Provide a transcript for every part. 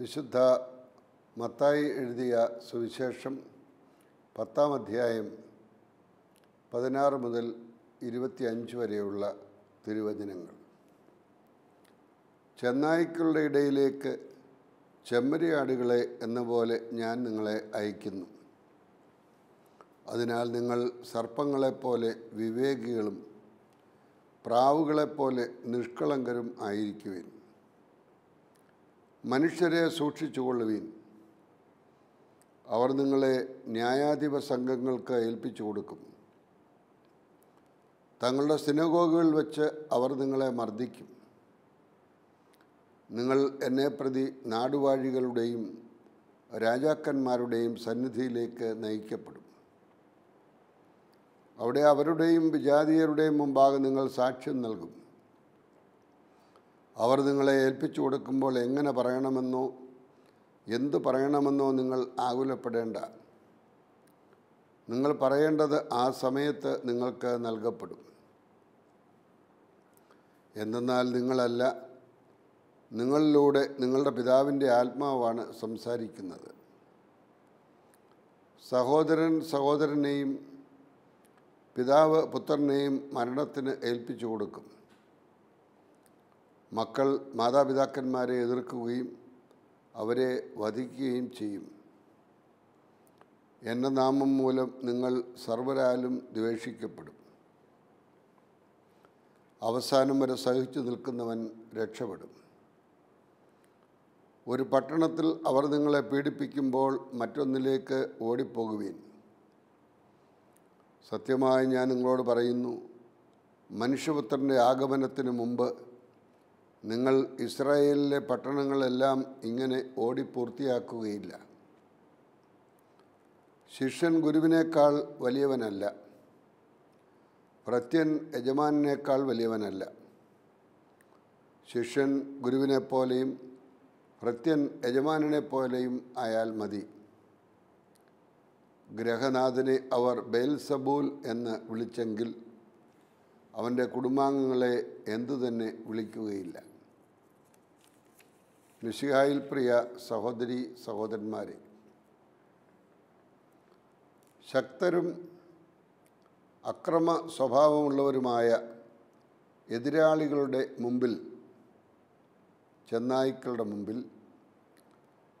വിശുദ്ധ മത്തായി എഴുതിയ സുവിശേഷം പത്താം അധ്യായം പതിനാറ് മുതൽ ഇരുപത്തിയഞ്ച് വരെയുള്ള തിരുവചനങ്ങൾ. ചെന്നായ്ക്കളുടെ ഇടയിലേക്ക് ചെമ്മരിയാടുകളെ എന്ന പോലെ ഞാൻ നിങ്ങളെ അയക്കുന്നു. അതിനാൽ നിങ്ങൾ സർപ്പങ്ങളെപ്പോലെ വിവേകികളും പ്രാവുകളെപ്പോലെ നിഷ്കളങ്കരും ആയിരിക്കുവിൻ. മനുഷ്യരെ സൂക്ഷിച്ചുകൊള്ളുവിൻ അവർ നിങ്ങളെ ന്യായാധിപ സംഘങ്ങൾക്ക് ഏൽപ്പിച്ചു കൊടുക്കും. തങ്ങളുടെ സിനഗോഗുകളിൽ വെച്ച് അവർ നിങ്ങളെ മർദ്ദിക്കും. നിങ്ങൾ എന്നെ പ്രതി നാടുവാഴികളുടെയും രാജാക്കന്മാരുടെയും സന്നിധിയിലേക്ക് നയിക്കപ്പെടും. അവിടെ അവരുടെയും വിജാതീയരുടെയും മുമ്പാകെ നിങ്ങൾ സാക്ഷ്യം നൽകും. അവർ നിങ്ങളെ ഏൽപ്പിച്ചു കൊടുക്കുമ്പോൾ എങ്ങനെ പറയണമെന്നോ എന്തു പറയണമെന്നോ നിങ്ങൾ ആകുലപ്പെടേണ്ട. നിങ്ങൾ പറയേണ്ടത് ആ സമയത്ത് നിങ്ങൾക്ക് നൽകപ്പെടും. എന്തെന്നാൽ നിങ്ങളല്ല നിങ്ങളിലൂടെ നിങ്ങളുടെ പിതാവിന്റെ ആത്മാവാണ് സംസാരിക്കുന്നത്. സഹോദരൻ സഹോദരനെയും പിതാവ് പുത്രനെയും മരണത്തിന് ഏൽപ്പിച്ചു കൊടുക്കും. മക്കൾ മാതാപിതാക്കന്മാരെ എതിർക്കുകയും അവരെ വധിക്കുകയും ചെയ്യും. എന്റെ നാമം മൂലം നിങ്ങൾ സർവരാലും ദ്വേഷിക്കപ്പെടും. അവസാനം വരെ സഹിച്ചു നിൽക്കുന്നവൻ രക്ഷപ്പെടും. ഒരു പട്ടണത്തിൽ അവർ നിങ്ങളെ പീഡിപ്പിക്കുമ്പോൾ മറ്റൊന്നിലേക്ക് ഓടിപ്പോകുവീൻ. സത്യമായി ഞാൻ നിങ്ങളോട് പറയുന്നു മനുഷ്യപുത്രന്റെ ആഗമനത്തിന് മുമ്പ് നിങ്ങൾ ഇസ്രായേലിലെ പട്ടണങ്ങളെല്ലാം ഇങ്ങനെ ഓടിപ്പൂർത്തിയാക്കുകയില്ല. ശിഷ്യൻ ഗുരുവിനേക്കാൾ വലിയവനല്ല. പ്രത്യൻ യജമാനേക്കാൾ വലിയവനല്ല. ശിഷ്യൻ ഗുരുവിനെപ്പോലെയും ഭൃത്യൻ യജമാനെപ്പോലെയും ആയാൽ മതി. ഗ്രഹനാഥനെ അവർ ബേൽസബൂൽ എന്ന് വിളിച്ചെങ്കിൽ അവന്റെ കുടുംബാംഗങ്ങളെ എന്തു തന്നെ വിളിക്കുകയില്ല. മിഷിഹായിൽ പ്രിയ സഹോദരി സഹോദരന്മാരെ ശക്തരും അക്രമ സ്വഭാവമുള്ളവരുമായ എതിരാളികളുടെ മുമ്പിൽ ചെന്നായ്ക്കളുടെ മുമ്പിൽ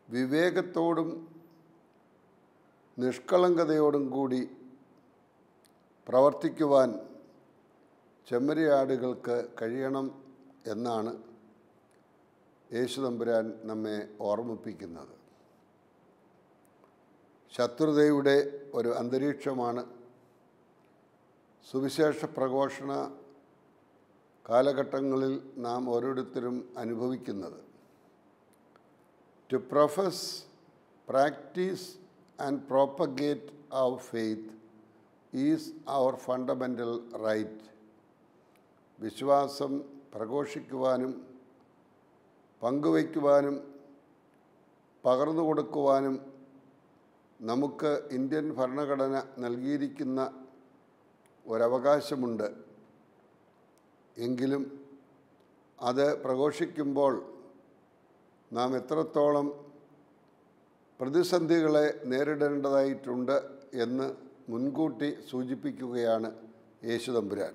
വിവേകത്തോടും നിഷ്കളങ്കതയോടും കൂടി പ്രവർത്തിക്കുവാൻ ചെമ്മരിയാടുകൾക്ക് കഴിയണം എന്നാണ് യേശു തമ്പുരാൻ നമ്മെ ഓർമ്മിപ്പിക്കുന്നത്. ശത്രുതയുടെ ഒരു അന്തരീക്ഷമാണ്. സുവിശേഷ പ്രഘോഷണ കാലഘട്ടങ്ങളിൽ നാം ഓരോരുത്തരും അനുഭവിക്കുന്നത്. To profess, practice, and propagate our faith is our fundamental right വിശ്വാസം പ്രഘോഷിക്കുവാനും പങ്കുവയ്ക്കുവാനും പകർന്നു കൊടുക്കുവാനും നമുക്ക് ഇന്ത്യൻ ഭരണഘടന നൽകിയിരിക്കുന്ന ഒരവകാശമുണ്ട്. എങ്കിലും അത് പ്രഘോഷിക്കുമ്പോൾ നാം എത്രത്തോളം പ്രതിസന്ധികളെ നേരിടേണ്ടതായിട്ടുണ്ട് എന്ന് മുൻകൂട്ടി സൂചിപ്പിക്കുകയാണ് യേശുതമ്പുരാൻ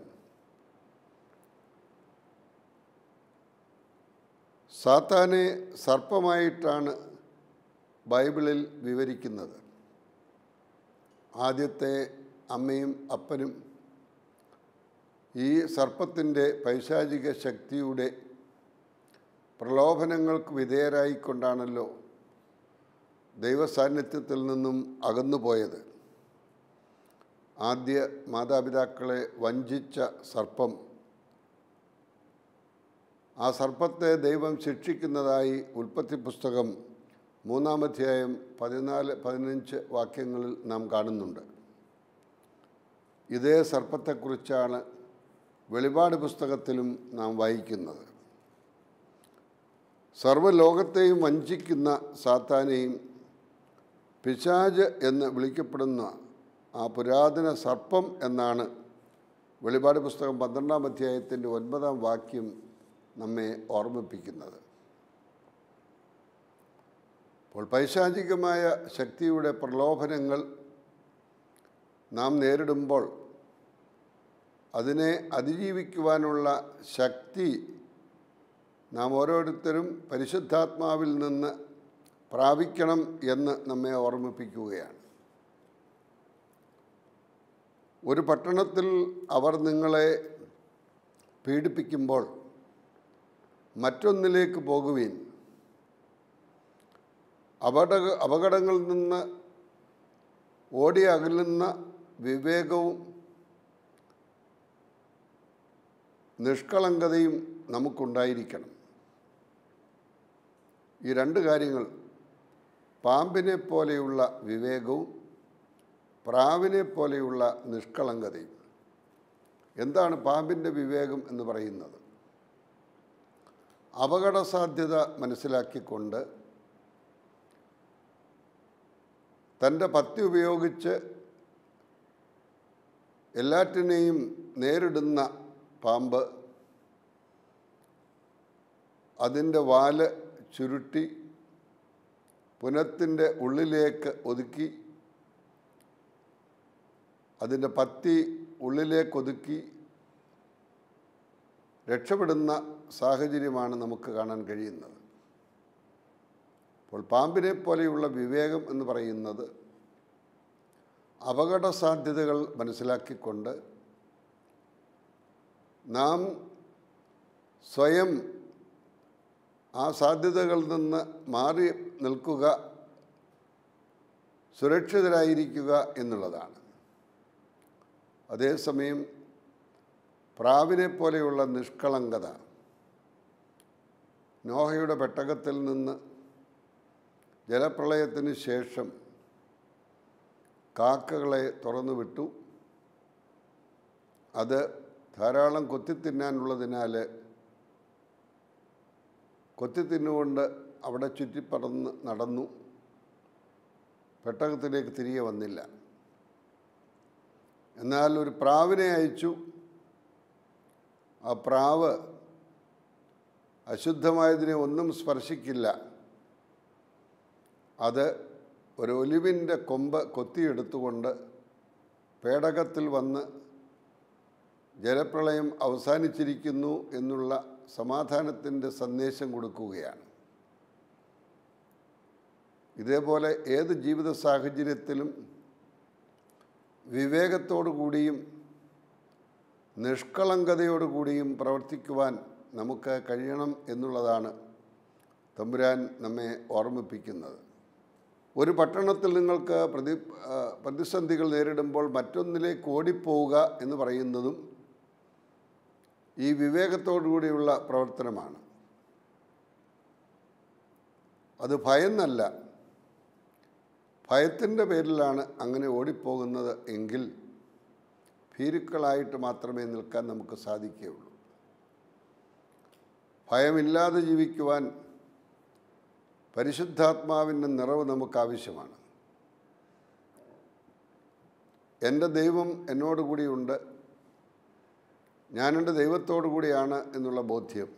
സാത്താനെ സർപ്പമായിട്ടാണ് ബൈബിളിൽ വിവരിക്കുന്നത്. ആദ്യത്തെ അമ്മയും അപ്പനും ഈ സർപ്പത്തിന്റെ പൈശാചിക ശക്തിയുടെ പ്രലോഭനങ്ങൾക്ക് വിധേയരായിക്കൊണ്ടാണല്ലോ ദൈവസാന്നിധ്യത്തിൽ നിന്നും അകന്നുപോയത്. ആദ്യ മാതാപിതാക്കളെ വഞ്ചിച്ച സർപ്പം. ആ സർപ്പത്തെ ദൈവം ശിക്ഷിക്കുന്നതായി ഉൽപ്പത്തി പുസ്തകം മൂന്നാമധ്യായം പതിനാല് പതിനഞ്ച് വാക്യങ്ങളിൽ നാം കാണുന്നുണ്ട്. ഇതേ സർപ്പത്തെക്കുറിച്ചാണ് വെളിപാട് പുസ്തകത്തിലും നാം വായിക്കുന്നത്. സർവലോകത്തെയും വഞ്ചിക്കുന്ന സാത്താനെയും പിശാജ് എന്ന് വിളിക്കപ്പെടുന്ന ആ പുരാതന സർപ്പം എന്നാണ് വെളിപാട് പുസ്തകം പന്ത്രണ്ടാം അധ്യായത്തിന്റെ ഒൻപതാം വാക്യം നമ്മെ ഓർമ്മിപ്പിക്കുന്നത്. അപ്പോൾ പൈശാചികമായ ശക്തിയുടെ പ്രലോഭനങ്ങൾ നാം നേരിടുമ്പോൾ അതിനെ അതിജീവിക്കുവാനുള്ള ശക്തി നാം ഓരോരുത്തരും പരിശുദ്ധാത്മാവിൽ നിന്ന് പ്രാപിക്കണം എന്ന് നമ്മെ ഓർമ്മിപ്പിക്കുകയാണ്. ഒരു പട്ടണത്തിൽ അവർ നിങ്ങളെ പീഡിപ്പിക്കുമ്പോൾ മറ്റൊന്നിലേക്ക് പോകുവീൻ. അപട അപകടങ്ങളിൽ നിന്ന് ഓടി അകലുന്ന വിവേകവും നിഷ്കളങ്കതയും നമുക്കുണ്ടായിരിക്കണം. ഈ രണ്ട് കാര്യങ്ങൾ പാമ്പിനെ പോലെയുള്ള വിവേകവും പ്രാവിനെ പോലെയുള്ള നിഷ്കളങ്കതയും. എന്താണ് പാമ്പിന്റെ വിവേകം എന്ന് പറയുന്നത്? അപകട സാധ്യത മനസ്സിലാക്കിക്കൊണ്ട് തന്റെ പത്തി ഉപയോഗിച്ച് എല്ലാറ്റിനെയും നേരിടുന്ന പാമ്പ് അതിന്റെ വാൽ ചുരുട്ടി പുനത്തിന്റെ ഉള്ളിലേക്ക് ഒതുക്കി അതിന്റെ പത്തി ഉള്ളിലേക്ക് ഒതുക്കി രക്ഷപ്പെടുന്ന സാഹചര്യമാണ് നമുക്ക് കാണാൻ കഴിയുന്നത്. അപ്പോൾ പാമ്പിനെ പോലെയുള്ള വിവേകം എന്ന് പറയുന്നത് അപകട സാധ്യതകൾ മനസ്സിലാക്കിക്കൊണ്ട് നാം സ്വയം ആ സാധ്യതകളിൽ നിന്ന് മാറി നിൽക്കുക സുരക്ഷിതരായിരിക്കുക എന്നുള്ളതാണ്. അതേസമയം പ്രാവിനെ പോലെയുള്ള നിഷ്കളങ്കത നോഹയുടെ പെട്ടകത്തിൽ നിന്ന് ജലപ്രളയത്തിന് ശേഷം കാക്കകളെ തുറന്നു വിട്ടു. അത് ധാരാളം കൊത്തിത്തിന്നാനുള്ളതിനാൽ കൊത്തിത്തിന്നുകൊണ്ട് അവിടെ ചുറ്റിപ്പറന്ന് നടന്നു. പെട്ടകത്തിലേക്ക് തിരികെ വന്നില്ല. എന്നാൽ ഒരു പ്രാവിനെ അയച്ചു. ആ പ്രാവ് അശുദ്ധമായതിനെ ഒന്നും സ്പർശിക്കില്ല. അത് ഒരു ഒലിവിന്റെ കൊമ്പ് കൊത്തിയെടുത്തുകൊണ്ട് പേടകത്തിൽ വന്ന് ജലപ്രളയം അവസാനിച്ചിരിക്കുന്നു എന്നുള്ള സമാധാനത്തിന്റെ സന്ദേശം കൊടുക്കുകയാണ്. ഇതേപോലെ ഏത് ജീവിത സാഹചര്യത്തിലും വിവേകത്തോടു കൂടിയും നിഷ്കളങ്കതയോടുകൂടിയും പ്രവർത്തിക്കുവാൻ നമുക്ക് കഴിയണം എന്നുള്ളതാണ് തമ്പുരാൻ നമ്മെ ഓർമ്മിപ്പിക്കുന്നത്. ഒരു പട്ടണത്തിൽ നിങ്ങൾക്ക് പ്രതി പ്രതിസന്ധികൾ നേരിടുമ്പോൾ മറ്റൊന്നിലേക്ക് ഓടിപ്പോവുക എന്ന് പറയുന്നതും ഈ വിവേകത്തോടുകൂടിയുള്ള പ്രവർത്തനമാണ്. അത് ഭയന്നല്ല. ഭയത്തിന്റെ പേരിലാണ് അങ്ങനെ ഓടിപ്പോകുന്നത് എങ്കിൽ ഭീരുക്കളായിട്ട് മാത്രമേ നിൽക്കാൻ നമുക്ക് സാധിക്കുകയുള്ളൂ. ഭയമില്ലാതെ ജീവിക്കുവാൻ പരിശുദ്ധാത്മാവിന്റെ നിറവ് നമുക്ക് ആവശ്യമാണ്. എന്റെ ദൈവം എന്നോട് ഞാൻ ദൈവത്തോടു കൂടിയാണ് എന്നുള്ള ബോധ്യം.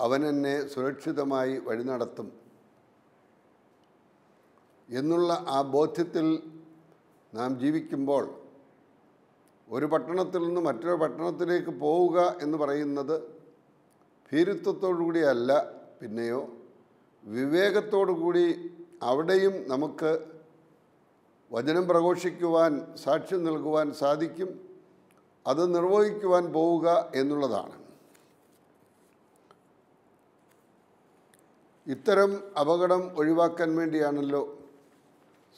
അവൻ എന്നെ സുരക്ഷിതമായി വഴി നടത്തും എന്നുള്ള ആ ബോധ്യത്തിൽ നാം ജീവിക്കുമ്പോൾ ഒരു പട്ടണത്തിൽ നിന്ന് മറ്റൊരു പട്ടണത്തിലേക്ക് പോവുക എന്ന് പറയുന്നത് ഭീരുത്വത്തോടുകൂടിയല്ല പിന്നെയോ വിവേകത്തോടു കൂടി അവിടെയും നമുക്ക് വചനം പ്രഘോഷിക്കുവാൻ സാക്ഷ്യം നൽകുവാൻ സാധിക്കും. അത് നിർവഹിക്കുവാൻ പോവുക എന്നുള്ളതാണ്. ഇത്തരം അപകടം ഒഴിവാക്കാൻ വേണ്ടിയാണല്ലോ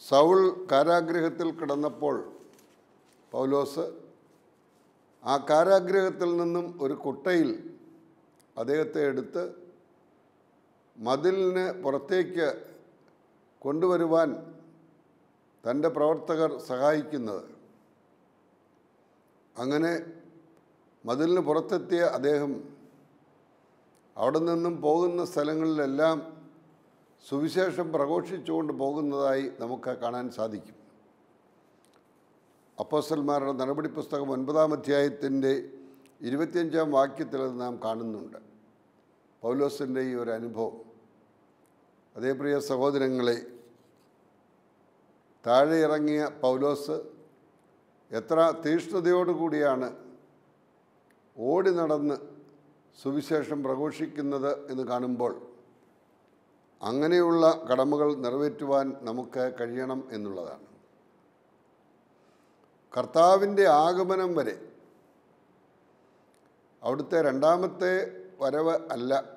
സൗൾ കാരാഗ്രഹത്തിൽ കിടന്നപ്പോൾ പൗലോസ് ആ കാരാഗ്രഹത്തിൽ നിന്നും ഒരു കുട്ടയിൽ അദ്ദേഹത്തെ എടുത്ത് മതിലിന് പുറത്തേക്ക് കൊണ്ടുവരുവാൻ തന്റെ പ്രവർത്തകർ സഹായിക്കുന്നത്. അങ്ങനെ മതിലിന് പുറത്തെത്തിയ അദ്ദേഹം അവിടെ നിന്നും പോകുന്ന സ്ഥലങ്ങളിലെല്ലാം സുവിശേഷം പ്രഘോഷിച്ചുകൊണ്ട് പോകുന്നതായി നമുക്ക് കാണാൻ സാധിക്കും. അപ്പോസ്റ്റൽമാരുടെ നടപടി പുസ്തകം ഒൻപതാം അധ്യായത്തിന്റെ ഇരുപത്തിയഞ്ചാം വാക്യത്തിൽ അത് നാം കാണുന്നുണ്ട്. പൗലോസിന്റെ ഈ ഒരു അനുഭവം. അതേ പ്രിയ സഹോദരങ്ങളെ താഴെ ഇറങ്ങിയ പൗലോസ് എത്ര തീഷ്ണതയോടുകൂടിയാണ് ഓടി നടന്ന് സുവിശേഷം പ്രഘോഷിക്കുന്നത് എന്ന് കാണുമ്പോൾ അങ്ങനെയുള്ള കടമകൾ നിറവേറ്റുവാൻ നമുക്ക് കഴിയണം എന്നുള്ളതാണ്. കർത്താവിന്റെ ആഗമനം വരെ അവിടുത്തെ രണ്ടാമത്തെ വരവ് അല്ല.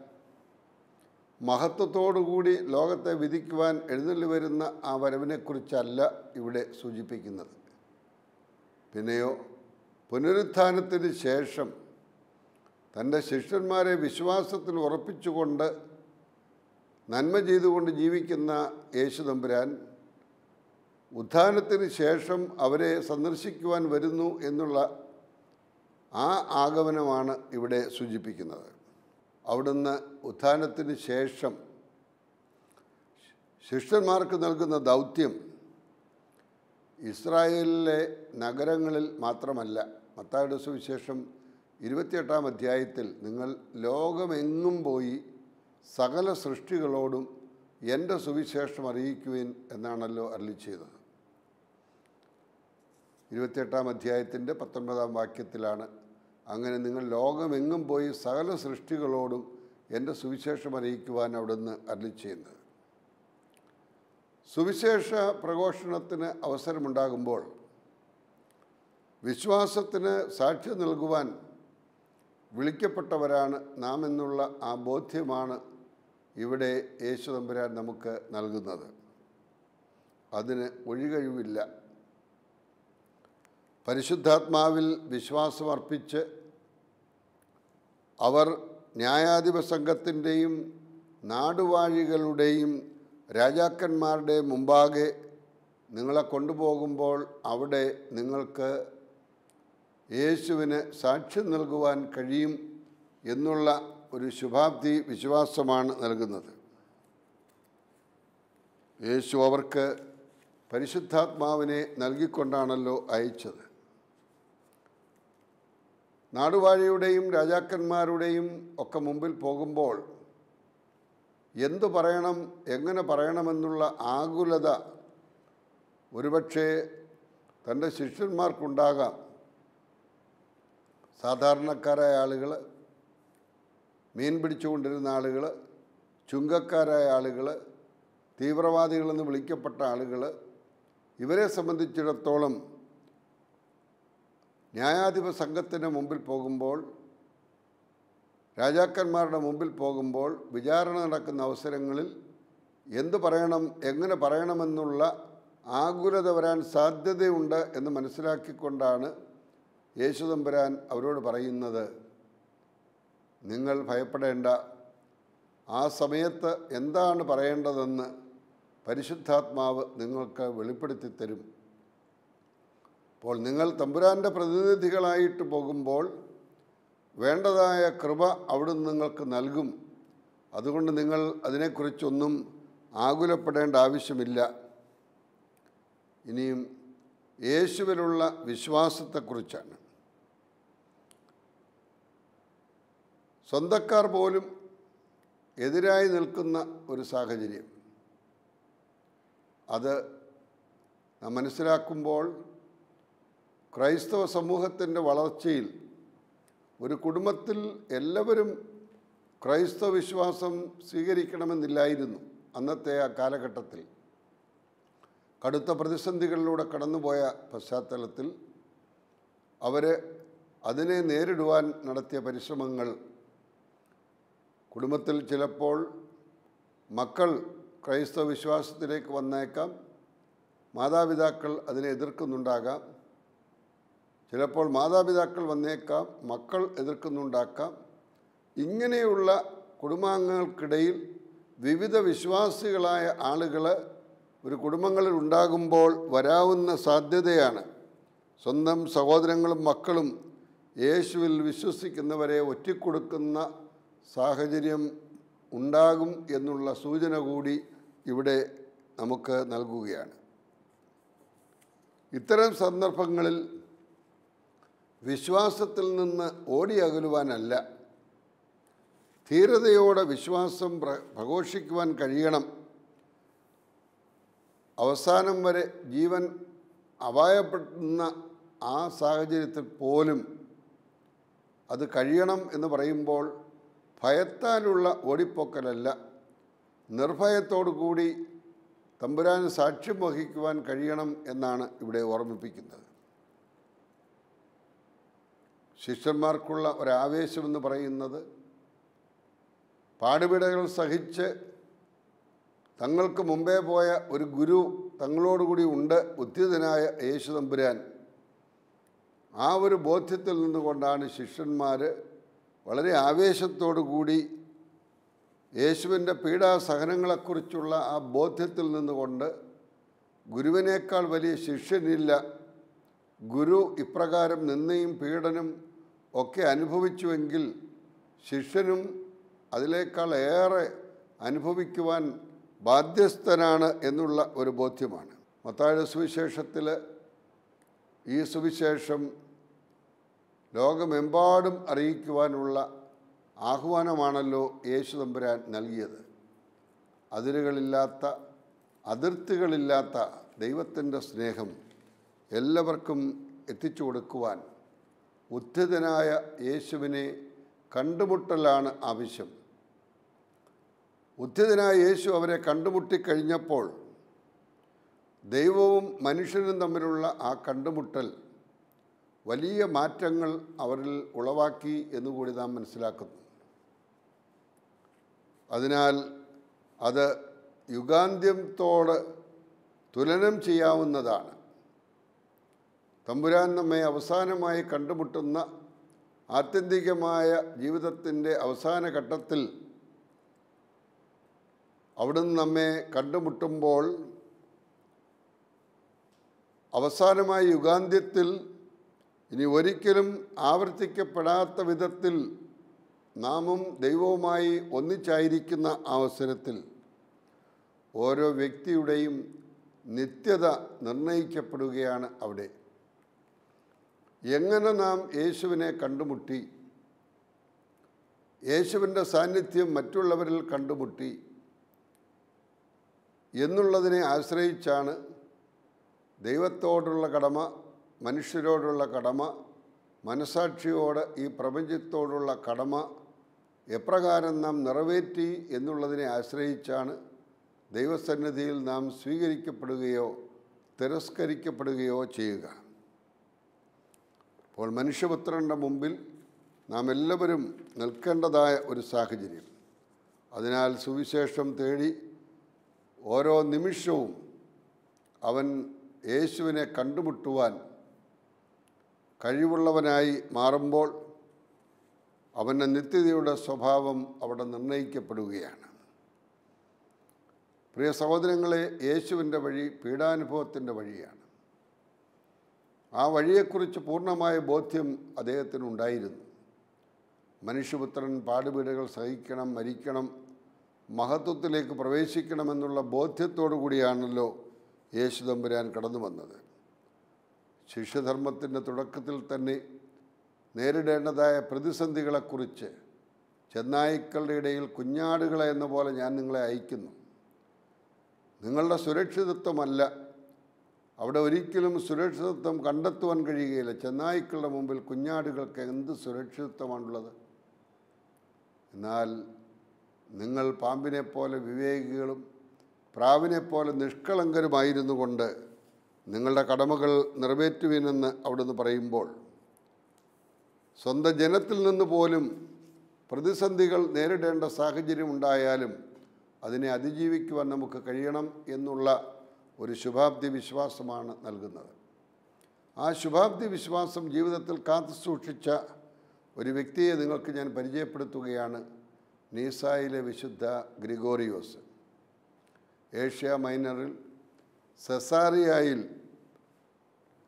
മഹത്വത്തോടുകൂടി ലോകത്തെ വിധിക്കുവാൻ എഴുന്നള്ളി വരുന്ന ആ വരവിനെക്കുറിച്ചല്ല ഇവിടെ സൂചിപ്പിക്കുന്നത്. പിന്നെയോ പുനരുത്ഥാനത്തിന് ശേഷം തന്റെ ശിഷ്യന്മാരെ വിശ്വാസത്തിൽ ഉറപ്പിച്ചുകൊണ്ട് നന്മ ചെയ്തുകൊണ്ട് ജീവിക്കുന്ന യേശു തമ്പുരാൻ ഉത്ഥാനത്തിന് ശേഷം അവരെ സന്ദർശിക്കുവാൻ വരുന്നു എന്നുള്ള ആ ആഗമനമാണ് ഇവിടെ സൂചിപ്പിക്കുന്നത്. അവിടുന്ന് ഉത്ഥാനത്തിന് ശേഷം ശിഷ്യന്മാർക്ക് നൽകുന്ന ദൗത്യം ഇസ്രായേലിലെ നഗരങ്ങളിൽ മാത്രമല്ല. മത്തായുടെ സുവിശേഷം ഇരുപത്തിയെട്ടാം അധ്യായത്തിൽ നിങ്ങൾ ലോകമെങ്ങും പോയി സകല സൃഷ്ടികളോടും എന്റെ സുവിശേഷം അറിയിക്കുവിൻ എന്നാണല്ലോ അരളി ചെയ്തത്. ഇരുപത്തിയെട്ടാം അധ്യായത്തിന്റെ പത്തൊൻപതാം വാക്യത്തിലാണ് അങ്ങനെ നിങ്ങൾ ലോകമെങ്ങും പോയി സകല സൃഷ്ടികളോടും എന്റെ സുവിശേഷം അറിയിക്കുവാൻ അവിടുന്ന് അരളി ചെയ്യുന്നത്. സുവിശേഷ പ്രഘോഷണത്തിന് അവസരമുണ്ടാകുമ്പോൾ വിശ്വാസത്തിന് സാക്ഷ്യം നൽകുവാൻ വിളിക്കപ്പെട്ടവരാണ് നാം എന്നുള്ള ആ ബോധ്യമാണ് ഇവിടെ യേശു തമ്പുരാൻ നമുക്ക് നൽകുന്നത്. അതിന് ഒഴികഴിവില്ല. പരിശുദ്ധാത്മാവിൽ വിശ്വാസമർപ്പിച്ച് അവർ ന്യായാധിപ സംഘത്തിന്റെയും നാടുവാഴികളുടെയും രാജാക്കന്മാരുടെ മുമ്പാകെ നിങ്ങളെ കൊണ്ടുപോകുമ്പോൾ അവിടെ നിങ്ങൾക്ക് യേശുവിന് സാക്ഷ്യം നൽകുവാൻ കഴിയും എന്നുള്ള ഒരു ശുഭാപ്തി വിശ്വാസമാണ് നൽകുന്നത്. യേശു അവർക്ക് പരിശുദ്ധാത്മാവിനെ നൽകിക്കൊണ്ടാണല്ലോ അയച്ചത്. നാടുവാഴിയുടെയും രാജാക്കന്മാരുടെയും ഒക്കെ മുമ്പിൽ പോകുമ്പോൾ എന്തു പറയണം എങ്ങനെ പറയണമെന്നുള്ള ആകുലത ഒരുപക്ഷെ തന്റെ ശിഷ്യന്മാർക്കുണ്ടാകാം. സാധാരണക്കാരായ ആളുകൾ മീൻ പിടിച്ചുകൊണ്ടിരുന്ന ആളുകൾ ചുങ്കക്കാരായ ആളുകൾ തീവ്രവാദികളെന്ന് വിളിക്കപ്പെട്ട ആളുകൾ ഇവരെ സംബന്ധിച്ചിടത്തോളം ന്യായാധിപ സംഘത്തിന് മുമ്പിൽ പോകുമ്പോൾ രാജാക്കന്മാരുടെ മുമ്പിൽ പോകുമ്പോൾ വിചാരണ നടക്കുന്ന അവസരങ്ങളിൽ എന്ത് പറയണം എങ്ങനെ പറയണമെന്നുള്ള ആകുലത വരാൻ സാധ്യതയുണ്ട് എന്ന് മനസ്സിലാക്കിക്കൊണ്ടാണ് യേശുദമ്പുരാൻ അവരോട് പറയുന്നത്. നിങ്ങൾ ഭയപ്പെടേണ്ട. ആ സമയത്ത് എന്താണ് പറയേണ്ടതെന്ന് പരിശുദ്ധാത്മാവ് നിങ്ങൾക്ക് വെളിപ്പെടുത്തി തരും അപ്പോൾ നിങ്ങൾ തമ്പുരാന്റെ പ്രതിനിധികളായിട്ട് പോകുമ്പോൾ വേണ്ടതായ കൃപ അവിടുന്ന് നിങ്ങൾക്ക് നൽകും. അതുകൊണ്ട് നിങ്ങൾ അതിനെക്കുറിച്ചൊന്നും ആകുലപ്പെടേണ്ട ആവശ്യമില്ല. ഇനിയും യേശുവിലുള്ള വിശ്വാസത്തെക്കുറിച്ചാണ്. സ്വന്തക്കാർ പോലും എതിരായി നിൽക്കുന്ന ഒരു സാഹചര്യം. അത് നാം മനസ്സിലാക്കുമ്പോൾ ക്രൈസ്തവ സമൂഹത്തിന്റെ വളർച്ചയിൽ ഒരു കുടുംബത്തിൽ എല്ലാവരും ക്രൈസ്തവ വിശ്വാസം സ്വീകരിക്കണമെന്നില്ലായിരുന്നു അന്നത്തെ ആ കാലഘട്ടത്തിൽ. കടുത്ത പ്രതിസന്ധികളിലൂടെ കടന്നുപോയ പശ്ചാത്തലത്തിൽ അവർ അതിനെ നേരിടുവാൻ നടത്തിയ പരിശ്രമങ്ങൾ. കുടുംബത്തിൽ ചിലപ്പോൾ മക്കൾ ക്രൈസ്തവ വിശ്വാസത്തിലേക്ക് വന്നേക്കാം മാതാപിതാക്കൾ അതിനെ എതിർക്കുന്നുണ്ടാകാം. ചിലപ്പോൾ മാതാപിതാക്കൾ വന്നേക്കാം മക്കൾ എതിർക്കുന്നുണ്ടാക്കാം. ഇങ്ങനെയുള്ള കുടുംബാംഗങ്ങൾക്കിടയിൽ വിവിധ വിശ്വാസികളായ ആളുകൾ ഒരു കുടുംബങ്ങളിൽ ഉണ്ടാകുമ്പോൾ വരാവുന്ന സാധ്യതയാണ്. സ്വന്തം സഹോദരങ്ങളും മക്കളും യേശുവിൽ വിശ്വസിക്കുന്നവരെ ഒറ്റിക്കൊടുക്കുന്ന സാഹചര്യം ഉണ്ടാകും എന്നുള്ള സൂചന കൂടി ഇവിടെ നമുക്ക് നൽകുകയാണ്. ഇത്തരം സന്ദർഭങ്ങളിൽ വിശ്വാസത്തിൽ നിന്ന് ഓടിയകലുവാനല്ല ധീരതയോടെ വിശ്വാസം പ്ര പ്രഘോഷിക്കുവാൻ കഴിയണം. അവസാനം വരെ ജീവൻ അപായപ്പെടുന്ന ആ സാഹചര്യത്തിൽ പോലും അത് കഴിയണം എന്ന് പറയുമ്പോൾ ഭയത്താലുള്ള ഓടിപ്പോക്കലല്ല. നിർഭയത്തോടു കൂടി തമ്പുരാന് സാക്ഷ്യം വഹിക്കുവാൻ കഴിയണം എന്നാണ് ഇവിടെ ഓർമ്മിപ്പിക്കുന്നത്. ശിഷ്യന്മാർക്കുള്ള ഒരാവേശമെന്ന് പറയുന്നത് പാടുപിടകൾ സഹിച്ച് തങ്ങൾക്ക് മുമ്പേ പോയ ഒരു ഗുരു തങ്ങളോടുകൂടി ഉണ്ട് ഉദ്ധിതനായ യേശു തമ്പുരാൻ. ആ ഒരു ബോധ്യത്തിൽ നിന്നുകൊണ്ടാണ് ശിഷ്യന്മാർ വളരെ ആവേശത്തോടു കൂടി യേശുവിന്റെ പീഡാസഹനങ്ങളെക്കുറിച്ചുള്ള ആ ബോധ്യത്തിൽ നിന്നുകൊണ്ട് ഗുരുവിനേക്കാൾ വലിയ ശിഷ്യനില്ല. ഗുരു ഇപ്രകാരം നിന്നയും പീഡനം ഒക്കെ അനുഭവിച്ചുവെങ്കിൽ ശിഷ്യനും അതിനേക്കാൾ ഏറെ അനുഭവിക്കുവാൻ ബാധ്യസ്ഥനാണ് എന്നുള്ള ഒരു ബോധ്യമാണ്. മത്താഴ സുവിശേഷത്തിൽ ഈ സുവിശേഷം ലോകമെമ്പാടും അറിയിക്കുവാനുള്ള ആഹ്വാനമാണല്ലോ യേശു തമ്പുരാൻ നൽകിയത്. അതിരുകളില്ലാത്ത അതിർത്തികളില്ലാത്ത ദൈവത്തിന്റെ സ്നേഹം എല്ലാവർക്കും എത്തിച്ചു കൊടുക്കുവാൻ ഉദ്ധിതനായ യേശുവിനെ കണ്ടുമുട്ടലാണ് ആവശ്യം. ഉദ്ധിതനായ യേശു അവരെ കണ്ടുമുട്ടിക്കഴിഞ്ഞപ്പോൾ ദൈവവും മനുഷ്യനും തമ്മിലുള്ള ആ കണ്ടുമുട്ടൽ വലിയ മാറ്റങ്ങൾ അവരിൽ ഉളവാക്കി എന്നുകൂടി നാം മനസ്സിലാക്കുന്നു. അതിനാൽ അത് യുഗാന്ത്യത്തോട് തുലനം ചെയ്യാവുന്നതാണ്. തമ്പുരാൻ നമ്മെ അവസാനമായി കണ്ടുമുട്ടുന്ന ആത്യന്തികമായ ജീവിതത്തിന്റെ അവസാന ഘട്ടത്തിൽ അവിടുന്ന് നമ്മെ കണ്ടുമുട്ടുമ്പോൾ അവസാനമായ യുഗാന്ത്യത്തിൽ ഇനി ഒരിക്കലും ആവർത്തിക്കപ്പെടാത്ത വിധത്തിൽ നാമും ദൈവവുമായി ഒന്നിച്ചായിരിക്കുന്ന അവസരത്തിൽ ഓരോ വ്യക്തിയുടെയും നിത്യത നിർണയിക്കപ്പെടുകയാണ് അവിടെ. എങ്ങനെ നാം യേശുവിനെ കണ്ടുമുട്ടി? യേശുവിന്റെ സാന്നിധ്യം മറ്റുള്ളവരിൽ കണ്ടുമുട്ടി എന്നുള്ളതിനെ ആശ്രയിച്ചാണ് ദൈവത്തോടുള്ള കടമ മനുഷ്യരോടുള്ള കടമ മനസാക്ഷിയോട് ഈ പ്രപഞ്ചത്തോടുള്ള കടമ എപ്രകാരം നാം നിറവേറ്റി എന്നുള്ളതിനെ ആശ്രയിച്ചാണ് ദൈവസന്നിധിയിൽ നാം സ്വീകരിക്കപ്പെടുകയോ തിരസ്കരിക്കപ്പെടുകയോ ചെയ്യുക. അപ്പോൾ മനുഷ്യപുത്രന്റെ മുമ്പിൽ നാം എല്ലാവരും നിൽക്കേണ്ടതായ ഒരു സാഹചര്യം. അതിനാൽ സുവിശേഷം തേടി ഓരോ നിമിഷവും അവൻ യേശുവിനെ കണ്ടുമുട്ടുവാൻ കഴിവുള്ളവനായി മാറുമ്പോൾ അവന്റെ നിത്യതയുടെ സ്വഭാവം അവിടെ നിർണയിക്കപ്പെടുകയാണ്. പ്രിയ സഹോദരങ്ങളെ യേശുവിന്റെ വഴി പീഡാനുഭവത്തിന്റെ വഴിയാണ്. ആ വഴിയെക്കുറിച്ച് പൂർണമായ ബോധ്യം അദ്ദേഹത്തിനുണ്ടായിരുന്നു. മനുഷ്യപുത്രൻ പാടുപീടുകൾ സഹിക്കണം മരിക്കണം മഹത്വത്തിലേക്ക് പ്രവേശിക്കണമെന്നുള്ള ബോധ്യത്തോടു കൂടിയാണല്ലോ യേശു തമ്പുരാൻ കടന്നു വന്നത്. ശിഷ്യധർമ്മത്തിന്റെ തുടക്കത്തിൽ തന്നെ നേരിടേണ്ടതായ പ്രതിസന്ധികളെക്കുറിച്ച് ചെന്നായ്ക്കളുടെ ഇടയിൽ കുഞ്ഞാടുകളെ എന്ന പോലെ ഞാൻ നിങ്ങളെ അയക്കുന്നു. നിങ്ങളുടെ സുരക്ഷിതത്വമല്ല അവിടെ ഒരിക്കലും സുരക്ഷിതത്വം കണ്ടെത്തുവാൻ കഴിയുകയില്ല. ചെന്നായ്ക്കളുടെ മുമ്പിൽ കുഞ്ഞാടുകൾക്ക് എന്ത് സുരക്ഷിതത്വമാണുള്ളത്? എന്നാൽ നിങ്ങൾ പാമ്പിനെപ്പോലെ വിവേകികളും പ്രാവിനെപ്പോലെ നിഷ്കളങ്കരുമായിരുന്നു കൊണ്ട് നിങ്ങളുടെ കടമകൾ നിറവേറ്റുവിനെന്ന് അവിടുന്ന് പറയുമ്പോൾ സ്വന്തം ജനത്തിൽ നിന്ന് പോലും പ്രതിസന്ധികൾ നേരിടേണ്ട സാഹചര്യം ഉണ്ടായാലും അതിനെ അതിജീവിക്കുവാൻ നമുക്ക് കഴിയണം എന്നുള്ള ഒരു ശുഭാപ്തി വിശ്വാസമാണ് നൽകുന്നത്. ആ ശുഭാപ്തി വിശ്വാസം ജീവിതത്തിൽ കാത്തു സൂക്ഷിച്ച ഒരു വ്യക്തിയെ നിങ്ങൾക്ക് ഞാൻ പരിചയപ്പെടുത്തുകയാണ് നീസായിലെ വിശുദ്ധ ഗ്രിഗോറിയോസ്. ഏഷ്യ മൈനറിൽ സെസാറിയായിൽ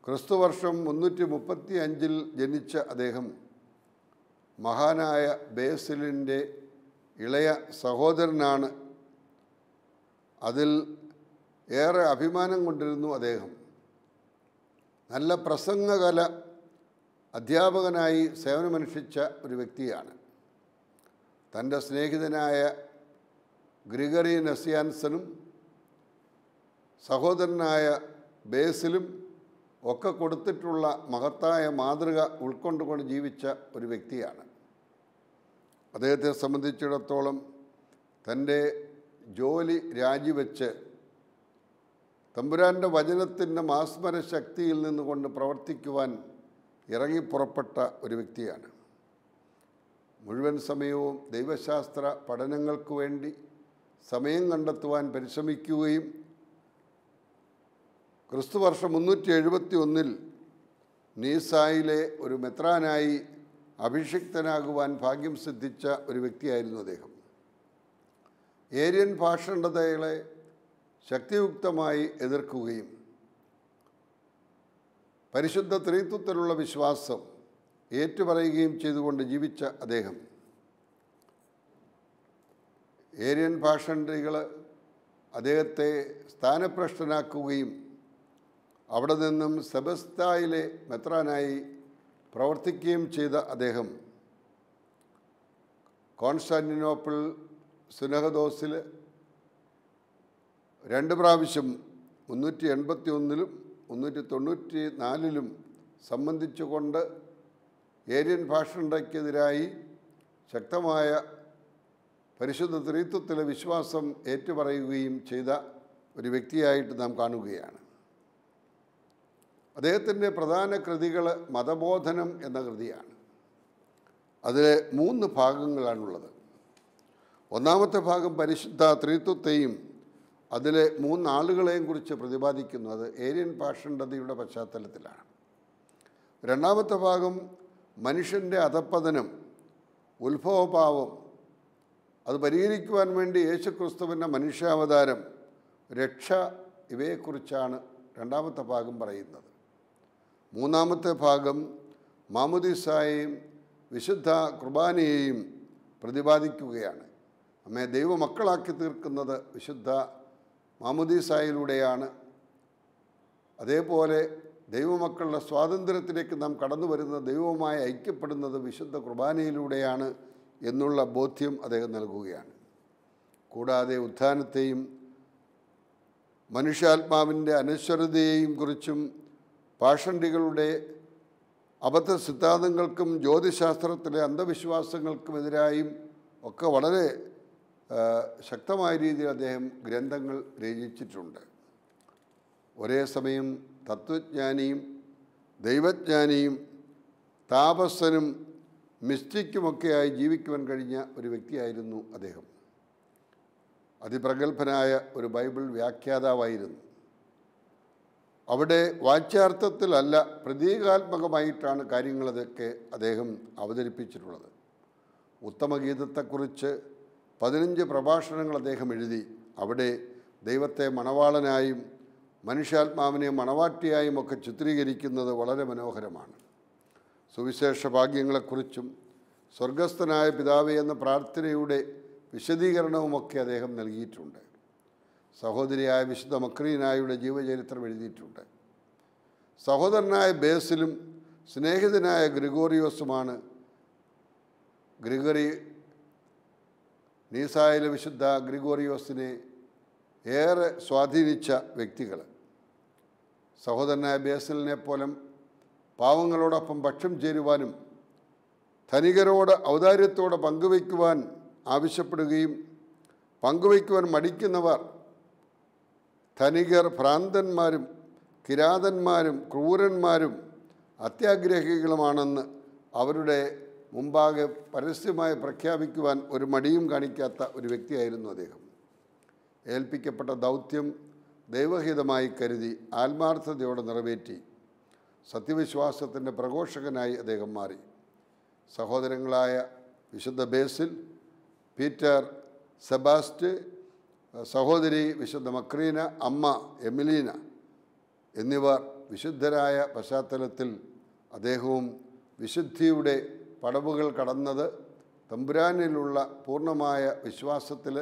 ക്രിസ്തുവർഷം മുന്നൂറ്റി മുപ്പത്തി അഞ്ചിൽ ജനിച്ച അദ്ദേഹം മഹാനായ ബേസിലിന്റെ ഇളയ സഹോദരനാണ്. അതിൽ ഏറെ അഭിമാനം കൊണ്ടിരുന്നു അദ്ദേഹം. നല്ല പ്രസംഗകല അധ്യാപകനായി സേവനമനുഷ്ഠിച്ച ഒരു വ്യക്തിയാണ്. തന്റെ സ്നേഹിതനായ ഗ്രിഗറി നസിയാൻസനും സഹോദരനായ ബേസിലും ഒക്കെ കൊടുത്തിട്ടുള്ള മഹത്തായ മാതൃക ഉൾക്കൊണ്ടുകൊണ്ട് ജീവിച്ച ഒരു വ്യക്തിയാണ്. അദ്ദേഹത്തെ സംബന്ധിച്ചിടത്തോളം തന്റെ ജോലി രാജിവെച്ച് തമ്പുരാന്റെ വചനത്തിന്റെ മാസ്മര ശക്തിയിൽ നിന്നുകൊണ്ട് പ്രവർത്തിക്കുവാൻ ഇറങ്ങി പുറപ്പെട്ട ഒരു വ്യക്തിയാണ്. മുഴുവൻ സമയവും ദൈവശാസ്ത്ര പഠനങ്ങൾക്ക് വേണ്ടി സമയം കണ്ടെത്തുവാൻ പരിശ്രമിക്കുകയും ക്രിസ്തുവർഷം മുന്നൂറ്റി എഴുപത്തി ഒന്നിൽ നീസായിലെ ഒരു മെത്രാനായി അഭിഷിക്തനാകുവാൻ ഭാഗ്യം സിദ്ധിച്ച ഒരു വ്യക്തിയായിരുന്നു അദ്ദേഹം. ഏരിയൻ ഭാഷണ്ഡതകളെ ശക്തിയുക്തമായി എതിർക്കുകയും പരിശുദ്ധ ത്രിത്വത്തിലുള്ള വിശ്വാസം ഏറ്റുപറയുകയും ചെയ്തുകൊണ്ട് ജീവിച്ച അദ്ദേഹം. ഏരിയൻ ഭാഷണ്ടികൾ അദ്ദേഹത്തെ സ്ഥാനഭ്രഷ്ടനാക്കുകയും അവിടെ നിന്നും സെബസ്തായിലെ മെത്രാനായി പ്രവർത്തിക്കുകയും ചെയ്ത അദ്ദേഹം കോൺസ്റ്റാന്റിനോപ്പിൾ സുനഹദോസിൽ രണ്ട് പ്രാവശ്യം മുന്നൂറ്റി എൺപത്തി ഒന്നിലും മുന്നൂറ്റി തൊണ്ണൂറ്റി നാലിലും സംബന്ധിച്ചുകൊണ്ട് ഏരിയൻ ഭാഷണ്ടയ്ക്കെതിരായി ശക്തമായ പരിശുദ്ധ ത്രിത്വത്തിലെ വിശ്വാസം ഏറ്റുപറയുകയും ചെയ്ത ഒരു വ്യക്തിയായിട്ട് നാം കാണുകയാണ്. അദ്ദേഹത്തിന്റെ പ്രധാന കൃതികൾ മതബോധനം എന്ന കൃതിയാണ്. അതിലെ മൂന്ന് ഭാഗങ്ങളാണുള്ളത്. ഒന്നാമത്തെ ഭാഗം പരിശുദ്ധ ത്രിത്വത്തെയും അതിലെ മൂന്നാളുകളെയും കുറിച്ച് പ്രതിപാദിക്കുന്നത് ഏരിയൻ പാഷണ്ടതിയുടെ പശ്ചാത്തലത്തിലാണ്. രണ്ടാമത്തെ ഭാഗം മനുഷ്യന്റെ അധപ്പതനം ഉത്ഭവഭാവം അത് പരിഹരിക്കുവാൻ വേണ്ടി യേശുക്രിസ്തുവിന്റെ മനുഷ്യാവതാരം രക്ഷ ഇവയെക്കുറിച്ചാണ് രണ്ടാമത്തെ ഭാഗം പറയുന്നത്. മൂന്നാമത്തെ ഭാഗം മാമുദിസായെയും വിശുദ്ധ കുർബാനയെയും പ്രതിപാദിക്കുകയാണ്. നമ്മെ ദൈവമക്കളാക്കി തീർക്കുന്നത് വിശുദ്ധ മാമുദീസായിലൂടെയാണ്. അതേപോലെ ദൈവമക്കളുടെ സ്വാതന്ത്ര്യത്തിലേക്ക് നാം കടന്നു വരുന്നത് ദൈവവുമായി ഐക്യപ്പെടുന്നത് വിശുദ്ധ കുർബാനയിലൂടെയാണ് എന്നുള്ള ബോധ്യം അദ്ദേഹം നൽകുകയാണ്. കൂടാതെ ഉത്ഥാനത്തെയും മനുഷ്യാത്മാവിന്റെ അനശ്വരതയെയും കുറിച്ചും പാഷണ്ടികളുടെ അബദ്ധ സിദ്ധാന്തങ്ങൾക്കും ജ്യോതിശാസ്ത്രത്തിലെ അന്ധവിശ്വാസങ്ങൾക്കുമെതിരായും ഒക്കെ വളരെ ശക്തമായ രീതിയിൽ അദ്ദേഹം ഗ്രന്ഥങ്ങൾ രചിച്ചിട്ടുണ്ട്. ഒരേ സമയം തത്വജ്ഞാനിയും ദൈവജ്ഞാനിയും താപസ്സനും മിസ്റ്റിക്കുമൊക്കെയായി ജീവിക്കുവാൻ കഴിഞ്ഞ ഒരു വ്യക്തിയായിരുന്നു അദ്ദേഹം. അതിപ്രഗത്ഭനായ ഒരു ബൈബിൾ വ്യാഖ്യാതാവായിരുന്നു. അവിടെ വാച്യാർത്ഥത്തിലല്ല പ്രതീകാത്മകമായിട്ടാണ് കാര്യങ്ങളതൊക്കെ അദ്ദേഹം അവതരിപ്പിച്ചിട്ടുള്ളത്. ഉത്തമഗീതത്തെക്കുറിച്ച് പതിനഞ്ച് പ്രഭാഷണങ്ങൾ അദ്ദേഹം എഴുതി. അവിടെ ദൈവത്തെ മണവാളനായും മനുഷ്യാത്മാവിനെ മണവാട്ടിയായും ഒക്കെ ചിത്രീകരിക്കുന്നത് വളരെ മനോഹരമാണ്. സുവിശേഷ ഭാഗ്യങ്ങളെക്കുറിച്ചും സ്വർഗസ്ഥനായ പിതാവേ എന്ന പ്രാർത്ഥനയുടെ വിശദീകരണവുമൊക്കെ അദ്ദേഹം നൽകിയിട്ടുണ്ട്. സഹോദരിയായ വിശുദ്ധ മക്രീനായുടെ ജീവചരിത്രം എഴുതിയിട്ടുണ്ട്. സഹോദരനായ ബേസിലും സ്നേഹിതനായ ഗ്രിഗോറിയോസുമാണ് ഗ്രിഗറി നീസായിലെ വിശുദ്ധ ഗ്രിഗോറിയോസിനെ ഏറെ സ്വാധീനിച്ച വ്യക്തികൾ. സഹോദരനായ ബേസലിനെ പോലും പാവങ്ങളോടൊപ്പം ഭക്ഷ്യം ചേരുവാനും ധനികരോട് ഔദാര്യത്തോടെ പങ്കുവയ്ക്കുവാൻ ആവശ്യപ്പെടുകയും പങ്കുവയ്ക്കുവാൻ മടിക്കുന്നവർ ധനികർ ഭ്രാന്തന്മാരും കിരാതന്മാരും ക്രൂരന്മാരും അത്യാഗ്രഹികളുമാണെന്ന് അവരുടെ മുമ്പാകെ പരസ്യമായി പ്രഖ്യാപിക്കുവാൻ ഒരു മടിയും കാണിക്കാത്ത ഒരു വ്യക്തിയായിരുന്നു അദ്ദേഹം. ഏൽപ്പിക്കപ്പെട്ട ദൗത്യം ദൈവഹിതമായി കരുതി ആത്മാർത്ഥതയോടെ നിറവേറ്റി സത്യവിശ്വാസത്തിന്റെ പ്രഘോഷകനായി അദ്ദേഹം മാറി. സഹോദരങ്ങളായ വിശുദ്ധ ബേസിൽ പീറ്റർ സെബാസ്റ്റ് സഹോദരി വിശുദ്ധ മക്രീന അമ്മ എമിലീന എന്നിവർ വിശുദ്ധരായ പശ്ചാത്തലത്തിൽ അദ്ദേഹവും വിശുദ്ധിയുടെ പടവുകൾ കടന്നത് തമ്പുരാനിലുള്ള പൂർണമായ വിശ്വാസത്തിൽ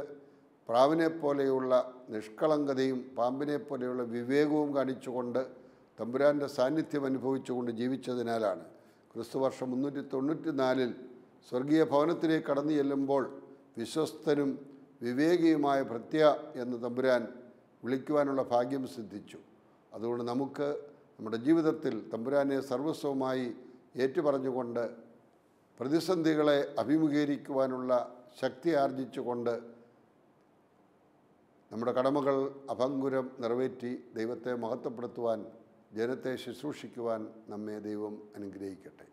പ്രാവിനെ പോലെയുള്ള നിഷ്കളങ്കതയും പാമ്പിനെ പോലെയുള്ള വിവേകവും കാണിച്ചുകൊണ്ട് തമ്പുരാന്റെ സാന്നിധ്യം അനുഭവിച്ചുകൊണ്ട് ജീവിച്ചതിനാലാണ്. ക്രിസ്തുവർഷം മുന്നൂറ്റി തൊണ്ണൂറ്റി നാലിൽ സ്വർഗീയ ഭവനത്തിലേക്ക് കടന്നു ചെല്ലുമ്പോൾ വിശ്വസ്തനും വിവേകിയുമായ ഭൃത്യ എന്ന് തമ്പുരാൻ വിളിക്കുവാനുള്ള ഭാഗ്യം സിദ്ധിച്ചു. അതുകൊണ്ട് നമുക്ക് നമ്മുടെ ജീവിതത്തിൽ തമ്പുരാനെ സർവസ്വമായി ഏറ്റുപറഞ്ഞുകൊണ്ട് പ്രതിസന്ധികളെ അഭിമുഖീകരിക്കുവാനുള്ള ശക്തി ആർജിച്ചുകൊണ്ട് നമ്മുടെ കടമകൾ അഭംഗുരം നിറവേറ്റി ദൈവത്തെ മഹത്വപ്പെടുത്തുവാൻ ജനത്തെ ശുശ്രൂഷിക്കുവാൻ നമ്മെ ദൈവം അനുഗ്രഹിക്കട്ടെ.